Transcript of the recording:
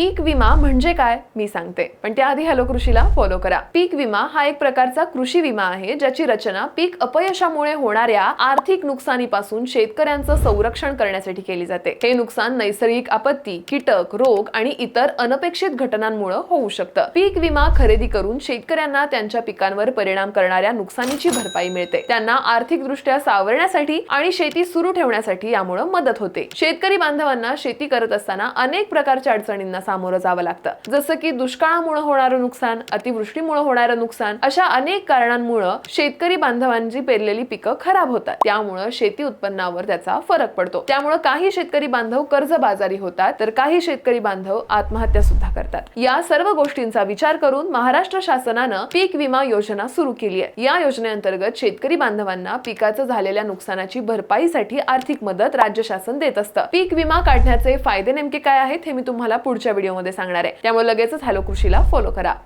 पीक विमा म्हणजे काय मी सांगते. पण त्याआधी हॅलो कृषीला फॉलो करा. पीक विमा हा एक प्रकारचा कृषी विमा आहे ज्याची रचना पीक अपयशामुळे होणाऱ्या आर्थिक नुकसानीपासून शेतकऱ्यांचं संरक्षण करण्यासाठी केली जाते. हे नुकसान नैसर्गिक आपत्ती कीटक रोग आणि इतर अनपेक्षित घटनांमुळे होऊ शकतं. पीक विमा खरेदी करून शेतकऱ्यांना त्यांच्या पिकांवर परिणाम करणाऱ्या नुकसानीची भरपाई मिळते. त्यांना आर्थिकदृष्ट्या सावरण्यासाठी आणि शेती सुरू ठेवण्यासाठी यामुळे मदत होते. शेतकरी बांधवांना शेती करत असताना अनेक प्रकारच्या अडचणींना सामोरं जावं लागतं. जसं की दुष्काळामुळे होणारं नुकसान अतिवृष्टीमुळे होणारं नुकसान अशा अनेक कारणांमुळे शेतकरी बांधवांची पेरलेली पिकं खराब होतात. त्यामुळे शेती उत्पन्नावर त्याचा फरक पडतो. त्यामुळे काही शेतकरी बांधव कर्जबाजारी होतात तर काही शेतकरी बांधव आत्महत्या सुद्धा करतात. या सर्व गोष्टींचा विचार करून महाराष्ट्र शासनानं पीक विमा योजना सुरू केली आहे या योजनेअंतर्गत शेतकरी बांधवांना पिकाचं झालेल्या नुकसानाची भरपाईसाठी आर्थिक मदत राज्य शासन देत असतं. पीक विमा काढण्याचे फायदे नेमके काय आहेत हे मी तुम्हाला पुढच्या व्हिडिओमध्ये सांगणार आहे. त्यामुळे लगेचच हॅलो कृषीला फॉलो करा.